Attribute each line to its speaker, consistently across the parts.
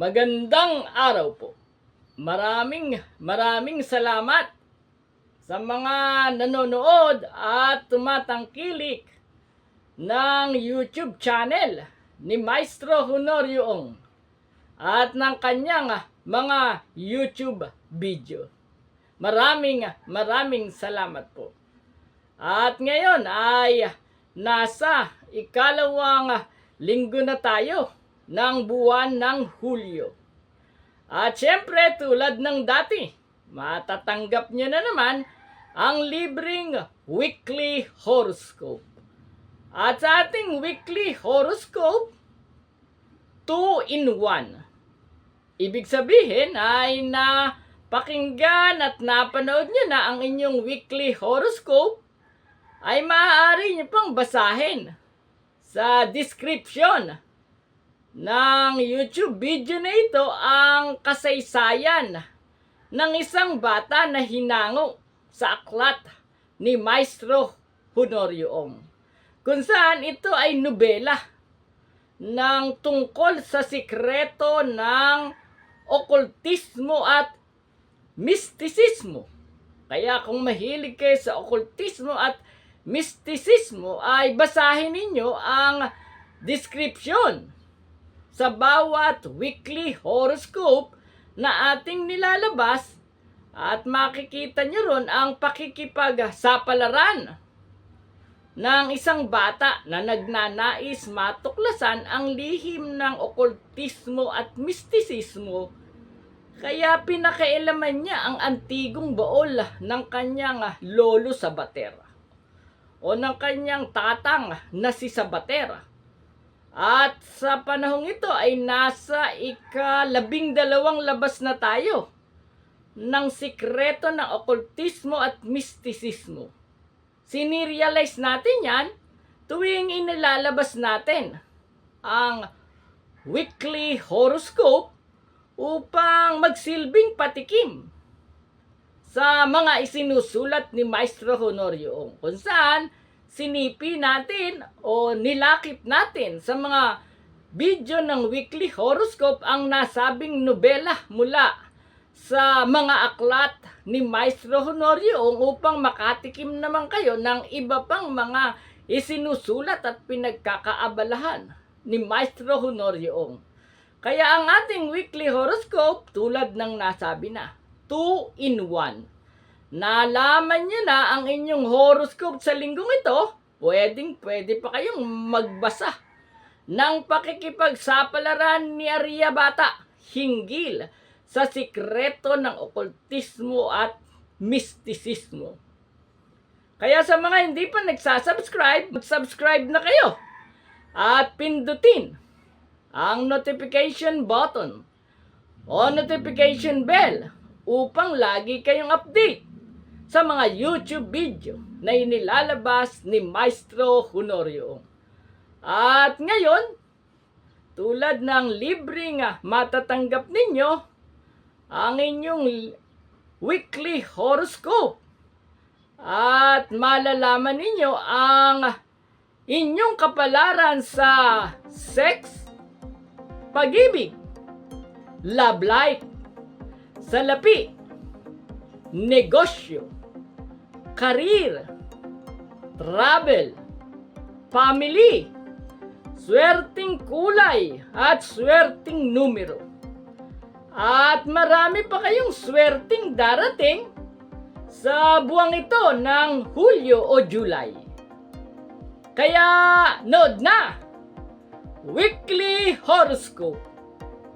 Speaker 1: Magandang araw po. Maraming maraming salamat sa mga nanonood at tumatangkilik ng YouTube channel ni Maestro Honorio Ong at ng kanyang mga YouTube video. Maraming maraming salamat po. At ngayon ay nasa ikalawang linggo na tayo ng buwan ng Hulyo. At syempre tulad ng dati, matatanggap niyo na naman ang libreng weekly horoscope. At sa ating weekly horoscope, 2 in 1. Ibig sabihin ay na pakinggan at napanood nyo na ang inyong weekly horoscope ay maaari nyo pang basahin sa description ng YouTube video na ito ang kasaysayan ng isang bata na hinango sa aklat ni Maestro Honorio Ong. Kung saan ito ay nobela ng tungkol sa sikreto ng okultismo at mistisismo. Kaya kung mahilig kayo sa okultismo at mistisismo ay basahin ninyo ang description sa bawat weekly horoscope na ating nilalabas at makikita nyo ron ang pakikipagsapalaran ng isang bata na nagnanais matuklasan ang lihim ng okultismo at mistisismo kaya pinakailaman niya ang antigong baol ng kanyang lolo sa batera o ng kanyang tatang na si Sabatera. At sa panahong ito ay nasa ikalabing dalawang labas na tayo ng sikreto ng okultismo at mistisismo. Sinirealize natin yan tuwing inilalabas natin ang weekly horoscope upang magsilbing patikim sa mga isinusulat ni Maestro Honorio Ong kung saan sinipi natin o nilakip natin sa mga video ng weekly horoscope ang nasabing nobela mula sa mga aklat ni Maestro Honorio upang makatikim naman kayo ng iba pang mga isinusulat at pinagkakaabalahan ni Maestro Honorio. Kaya ang ating weekly horoscope tulad ng nasabi na, 2 in 1. Nalaman niyo na ang inyong horoscope sa linggong ito, pwedeng pwede pa kayong magbasa ng pakikipagsapalaran ni Aria Bata hinggil sa sikreto ng okultismo at mistisismo. Kaya sa mga hindi pa nagsasubscribe, mag-subscribe na kayo at pindutin ang notification button o notification bell upang lagi kayong update sa mga YouTube video na inilalabas ni Maestro Honorio. At ngayon, tulad ng libreng matatanggap ninyo, ang inyong weekly horoscope at malalaman ninyo ang inyong kapalaran sa sex, pag-ibig, love life, salapi, negosyo, karir, travel, family, swerting kulay at swerting numero. At marami pa kayong swerting darating sa buwang ito ng Hulyo o July. Kaya nood na! Weekly Horoscope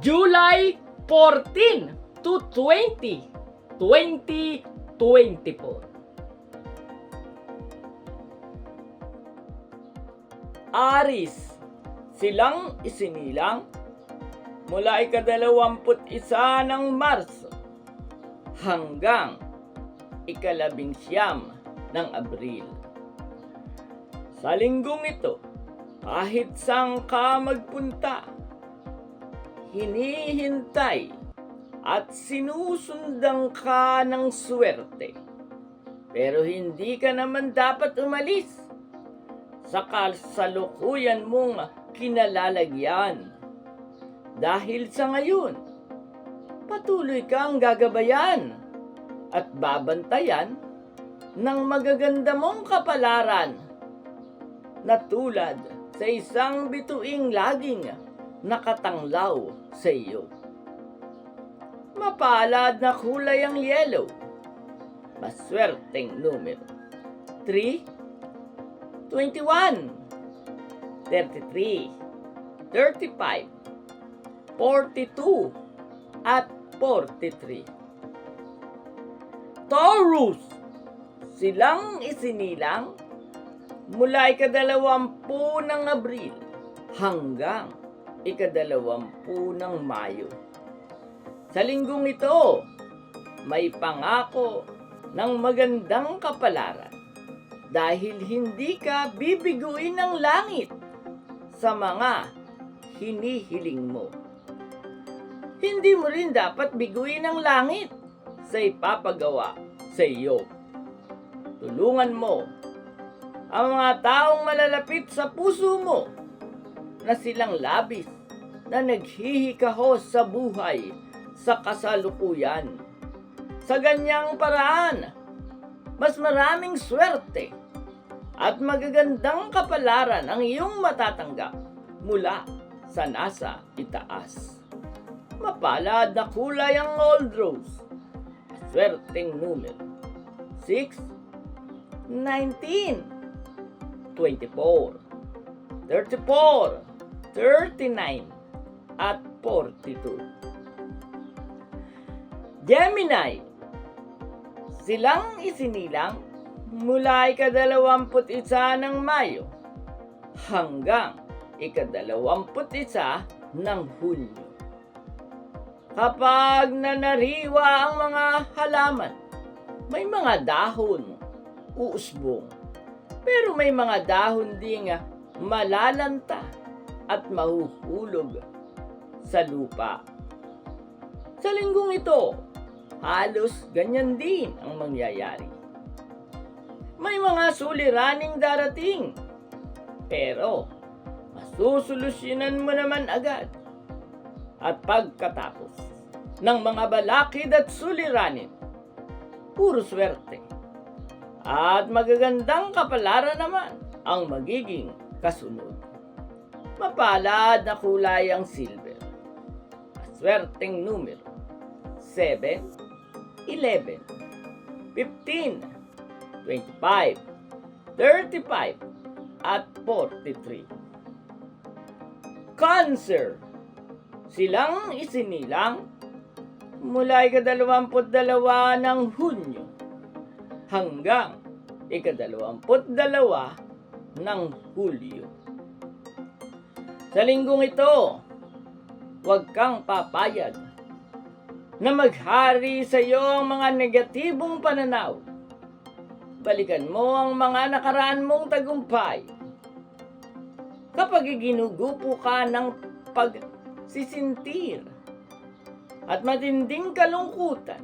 Speaker 1: July 14 to 20, 2024. Aris, silang isinilang mula ikadalawamput isa ng Marso hanggang ikalabing siyam ng Abril. Sa linggong ito, kahit saan ka magpunta, hinihintay at sinusundan ka ng swerte. Pero hindi ka naman dapat umalis sa kasalukuyan mong kinalalagyan. Dahil sa ngayon, patuloy kang gagabayan at babantayan ng magaganda mong kapalaran na tulad sa isang bituing laging nakatanglaw sa iyo. Mapalad na kulay ang yellow. Maswerteng numero. 3, 21, 33, 35, 42, at 43. Taurus! Silang isinilang mula ikadalawampu ng Abril hanggang ikadalawampu ng Mayo. Sa linggong ito, may pangako ng magandang kapalaran dahil hindi ka bibiguin ng langit sa mga hinihiling mo. Hindi mo rin dapat biguin ang langit sa ipapagawa sa iyo. Tulungan mo ang mga taong malalapit sa puso mo na silang labis na naghihikahos sa buhay sa kasalukuyan. Sa ganyang paraan, mas maraming swerte at magagandang kapalaran ang iyong matatanggap mula sa nasa itaas. Mapalad na kulay ang old rose. Swerteng numero. 6, 19, 24, 34, 39, at 42. Gemini, silang isinilang mula ikadalawamput isa ng Mayo hanggang ikadalawamput isa ng Hunyo. Kapag nanariwa ang mga halaman, may mga dahon uusbong. Pero may mga dahon ding malalanta at mahuhulog sa lupa. Sa linggong ito, halos ganyan din ang mangyayari. May mga suliraning darating, pero masusolusyonan mo naman agad. At pagkatapos ng mga balakid at suliranin, puro swerte. At magagandang kapalaran naman ang magiging kasunod. Mapalad na kulay ang silver. Swerteng numero 7, 11, 15, 25, 35, at 43. Cancer. Silang isinilang mula ikadalawamput dalawa ng Hunyo hanggang ikadalawamput dalawa ng Hulyo. Sa linggong ito, huwag kang papayag na maghari sa iyo ang mga negatibong pananaw. Balikan mo ang mga nakaraan mong tagumpay. Kapag ginugupo ka ng pagsisintir at matinding kalungkutan,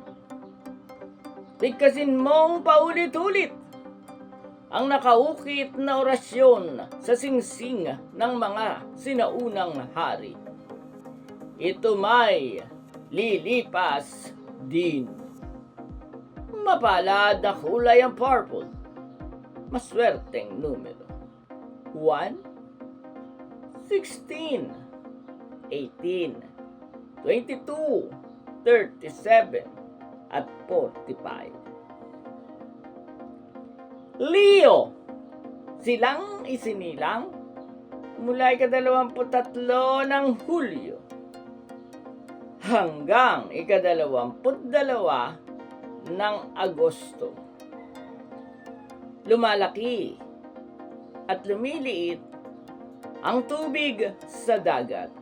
Speaker 1: bigkasin mong paulit-ulit ang nakaukit na orasyon sa singsing ng mga sinaunang hari. Ito may lilipas din. Mapalad na kulay ang purple. Maswerteng numero. 1, 16, 18, 22, 37, at 45. Leo! Silang isinilang mula ikadalawamputatlo ng Hulyo hanggang ikadalawamput dalawa ng Agosto. Lumalaki at lumiliit ang tubig sa dagat.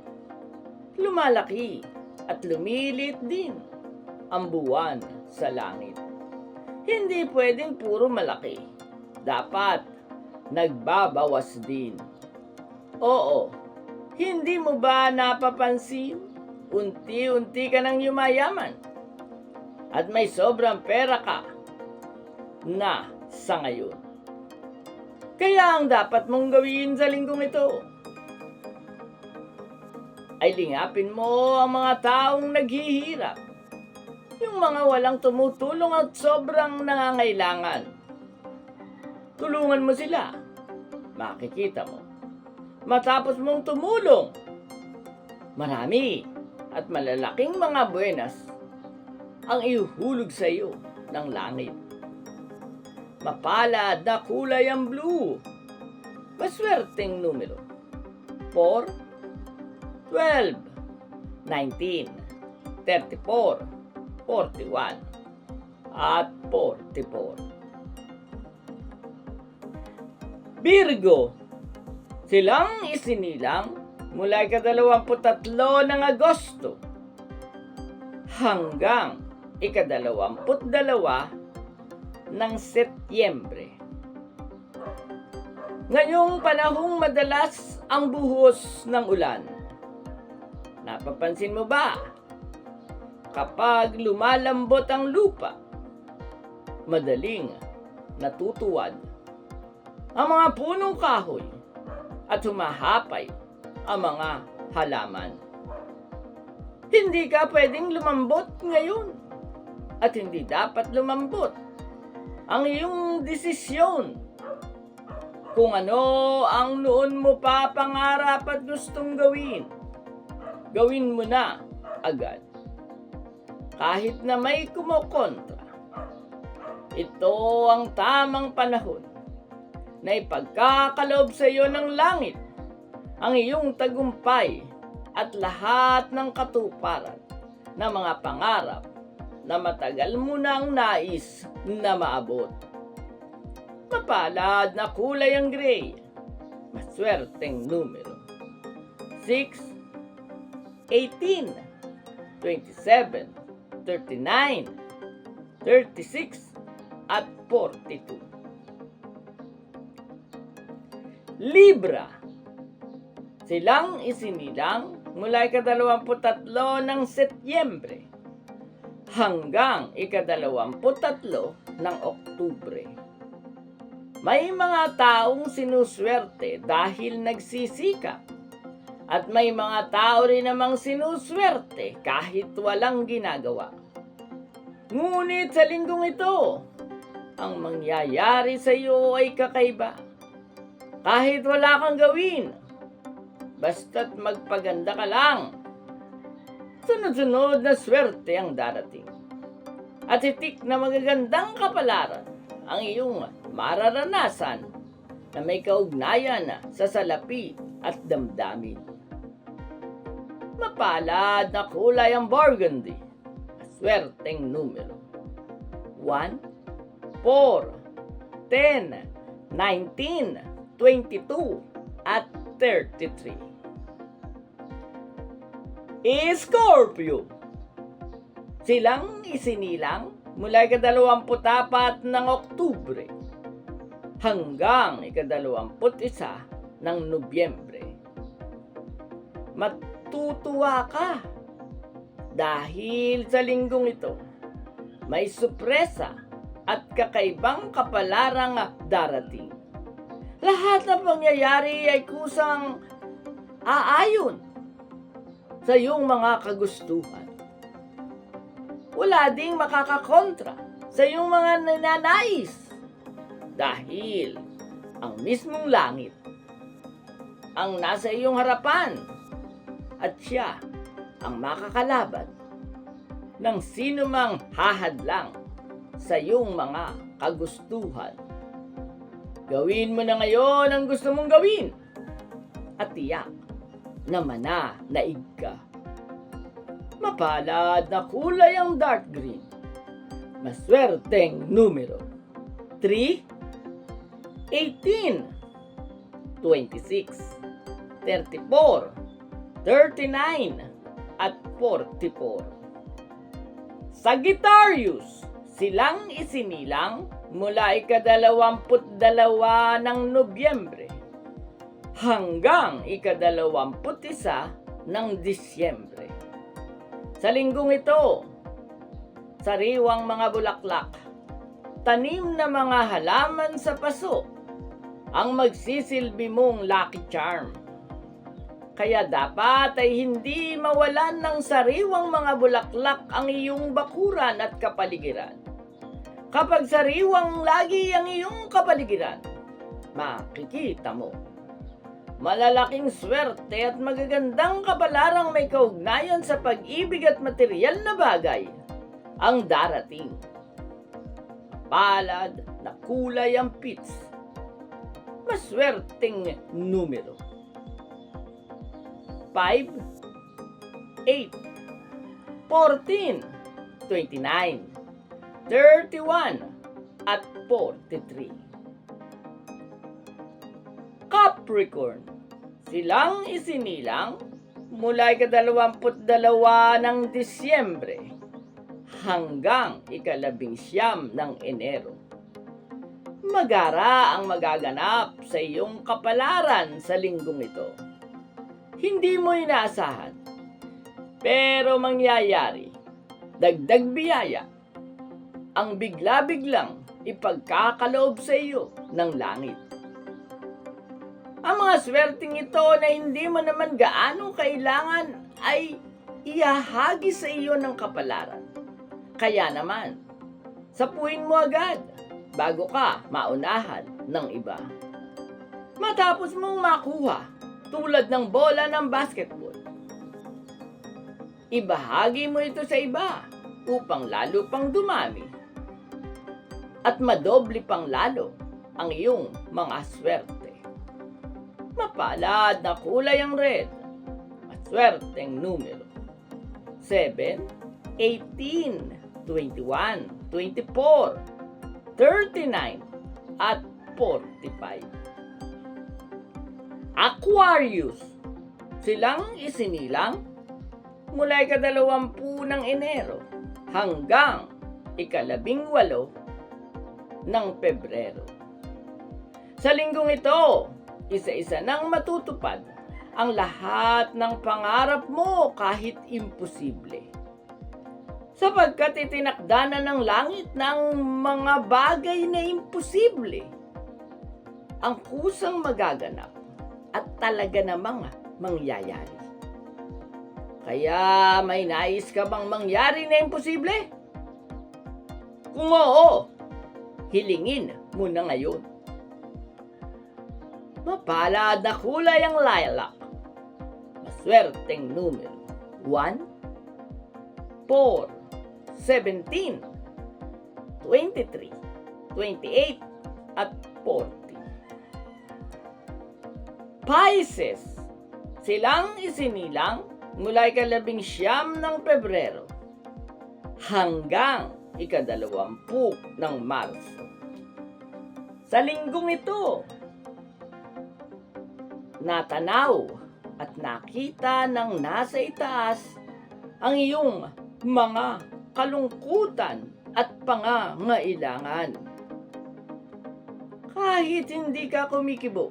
Speaker 1: Lumalaki at lumilit din ang buwan sa langit. Hindi pwedeng puro malaki. Dapat nagbabawas din. Oo, hindi mo ba napapansin? Unti-unti ka nang yumayaman. At may sobrang pera ka na sa ngayon. Kaya ang dapat mong gawin sa linggong ito, ay lingapin mo ang mga taong naghihirap. Yung mga walang tumutulong at sobrang nangangailangan. Tulungan mo sila. Makikita mo. Matapos mong tumulong, marami at malalaking mga buenas ang ihuhulog sa iyo ng langit. Mapalad na kulay ang blue. Maswerteng numero. 4, 12, 19, 34, 41, at 44. Virgo, silang isinilang mula ikadalawamput-tatlo ng Agosto hanggang ikadalawamput-dalawa ng Setyembre. Ngayong panahong madalas ang buhos ng ulan. Napapansin mo ba? Kapag lumalambot ang lupa, madaling natutuwad ang mga punong kahoy at humahapay ang mga halaman. Hindi ka pwedeng lumambot ngayon at hindi dapat lumambot ang iyong desisyon kung ano ang noon mo pa pangarap at gustong gawin. Gawin mo na agad. Kahit na may kumokontra. Ito ang tamang panahon na ipagkakaloob sa iyo ng langit ang iyong tagumpay at lahat ng katuparan na mga pangarap na matagal mo nang nais na maabot. Mapalad na kulay ang gray. Maswerteng numero. 6, 18, 27, 39, 36, at 42. Libra. Silang isinilang mula ikadalawamput-tatlo ng Setyembre hanggang ikadalawamput-tatlo ng Oktubre. May mga taong sinuswerte dahil nagsisikap at may mga tao rin namang sinuswerte kahit walang ginagawa. Ngunit sa linggong ito, ang mangyayari sa iyo ay kakaiba. Kahit wala kang gawin, basta't magpaganda ka lang. Sunod-sunod na swerte ang darating. At itik na magagandang kapalaran ang iyong mararanasan na may kaugnayan sa salapi at damdamin. Mapalad na kulay ang burgundy. Swerteng numero. 1, 4, 10, 19, 22, at 33. Scorpio. Silang isinilang mula ikadalawamput-apat ng Oktubre hanggang ikadalawamput-isa ng Nobyembre. Matutuwa ka dahil sa linggong ito may supresa at kakaibang kapalarang darating. Lahat ng pangyayari ay kusang aayon sa iyong mga kagustuhan. Wala ding makakakontra sa iyong mga nananais dahil ang mismong langit ang nasa iyong harapan at siya ang makakalaban ng sino mang hahadlang sa iyong mga kagustuhan. Gawin mo na ngayon ang gusto mong gawin at tiyak na mananaig ka. Mapalad na kulay ang dark green. Maswerteng numero. 3, 18, 26, 34, 39, at 44. Sagittarius, silang isinilang mula ikadalawamput dalawa ng Nobyembre hanggang ikadalawamput isa ng Disyembre. Sa linggong ito, sariwang mga bulaklak, tanim na mga halaman sa paso, ang magsisilbi mong lucky charm. Kaya dapat ay hindi mawalan ng sariwang mga bulaklak ang iyong bakuran at kapaligiran. Kapag sariwang lagi ang iyong kapaligiran, makikita mo. Malalaking swerte at magagandang kabalarang may kaugnayan sa pag-ibig at material na bagay ang darating. Palad na kulay ang pits. Maswerteng numero. 5, 8, 14, 29, 31, at 43. Capricorn, silang isinilang mula ikadalawamput dalawa ng Disyembre hanggang ikalabing siyam ng Enero. Magara ang magaganap sa iyong kapalaran sa linggong ito. Hindi mo inaasahan, pero mangyayari. Dagdag biyaya ang bigla-biglang ipagkakaloob sa iyo ng langit. Ang mga swerteng ito na hindi mo naman gaano kailangan ay ihahagi sa iyo ng kapalaran. Kaya naman, sapuin mo agad bago ka maunahan ng iba. Matapos mong makuha tulad ng bola ng basketball, ibahagi mo ito sa iba upang lalo pang dumami at madoble pang lalo ang iyong mga swerte. Mapalad na kulay ang red. Maswerteng numero. 7, 18, 21, 24, 39, at 45. Aquarius. Silang isinilang mula ikadalawampu ng Enero hanggang ikalabing walo ng Pebrero. Sa linggong ito, isa-isa nang matutupad ang lahat ng pangarap mo kahit imposible. Sapagkat itinakda na ng langit ng mga bagay na imposible ang kusang magaganap at talaga namang mangyayari. Kaya may nais ka bang mangyari na imposible? Kung oo, hilingin mo na ngayon. Mapalad na kulay ang lilac. Maswerteng numero. 1, 4, 17, 23, 28, at 40. Pisces. Silang isinilang mula ikalabing siyam ng Pebrero hanggang ikadalawampu ng Marso. Sa linggong ito, natanaw at nakita ng nasa itaas ang iyong mga kalungkutan at pangangailangan. Kahit hindi ka kumikibo,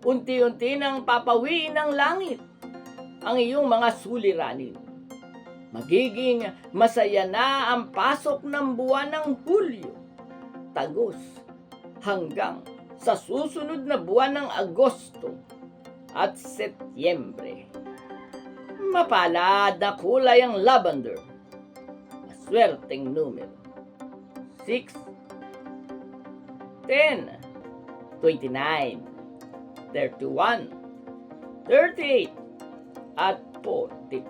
Speaker 1: unti-unti nang papawiin ng langit ang iyong mga suliranin. Magiging masaya na ang pasok ng buwan ng Hulyo, tagos, hanggang sa susunod na buwan ng Agosto at Setyembre. Mapalad na kulay ang lavender. Maswerteng numero. 6, 10, 29, 31, 38, at 42.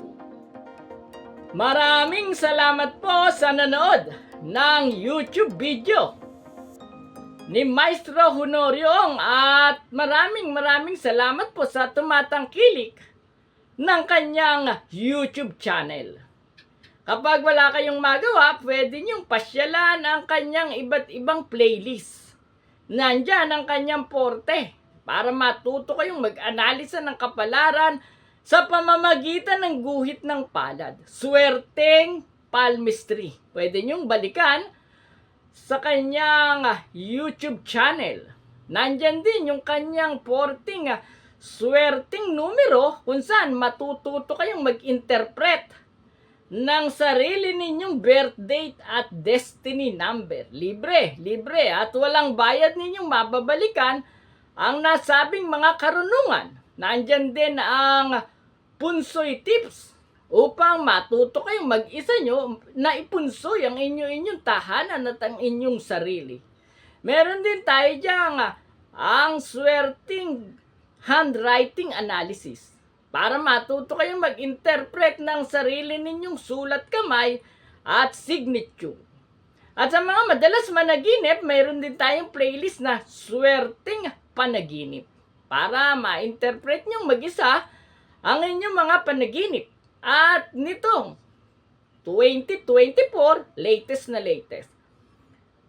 Speaker 1: Maraming salamat po sa nanood ng YouTube video ni Maestro Honoriong at maraming maraming salamat po sa tumatangkilik ng kanyang YouTube channel. Kapag wala kayong magawa, pwede niyong pasyalan ang kanyang iba't ibang playlist. Nandyan ang kanyang porte para matuto kayong mag-analisa ng kapalaran sa pamamagitan ng guhit ng palad. Swerteng palmistry. Pwede niyong balikan sa kanyang ah, YouTube channel. Nandyan din yung kanyang porting ah, swerting numero kung saan matututo kayong mag-interpret ng sarili ninyong birth date at destiny number. Libre, libre at walang bayad ninyong mababalikan ang nasabing mga karunungan nandyan din ang punsoy tips upang matuto kayong mag-isa nyo na ipunsoy ang inyo-inyong tahanan at ang inyong sarili. Meron din tayo dyan ang swerting handwriting analysis para matuto kayong mag-interpret ng sarili ninyong sulat kamay at signature. At sa mga madalas managinip, mayroon din tayong playlist na swerting panaginip para ma-interpret nyong mag-isa ang inyong mga panaginip. At nitong 2024, latest na latest.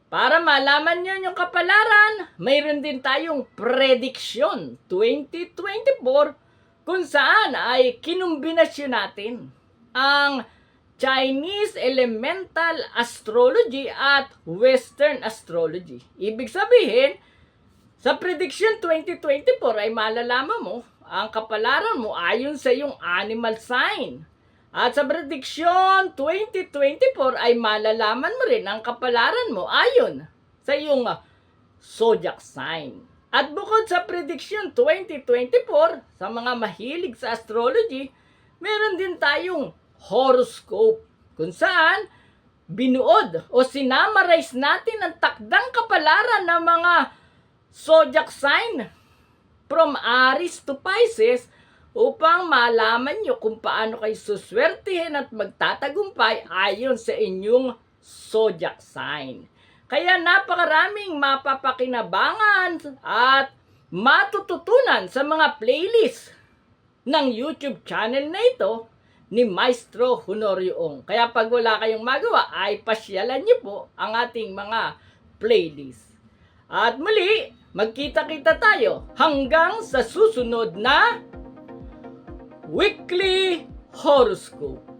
Speaker 1: Para malaman nyo yung kapalaran, mayroon din tayong prediction 2024 kung saan ay kinumbinasyon natin ang Chinese Elemental Astrology at Western Astrology. Ibig sabihin, sa prediction 2024 ay malalaman mo ang kapalaran mo ayon sa iyong animal sign. At sa prediction 2024 ay malalaman mo rin ang kapalaran mo ayon sa iyong ah, zodiac sign. At bukod sa prediction 2024, sa mga mahilig sa astrology, meron din tayong horoscope kung saan binuod o sinamarize natin ang takdang kapalaran ng mga zodiac sign from Aries to Pisces upang malaman nyo kung paano kayo suswertihin at magtatagumpay ayon sa inyong zodiac sign. Kaya napakaraming mapapakinabangan at matututunan sa mga playlist ng YouTube channel na ito ni Maestro Honorio Ong. Kaya pag wala kayong magawa, ay pasyalan niyo po ang ating mga playlist. At muli, magkita-kita tayo hanggang sa susunod na Weekly Horoscope.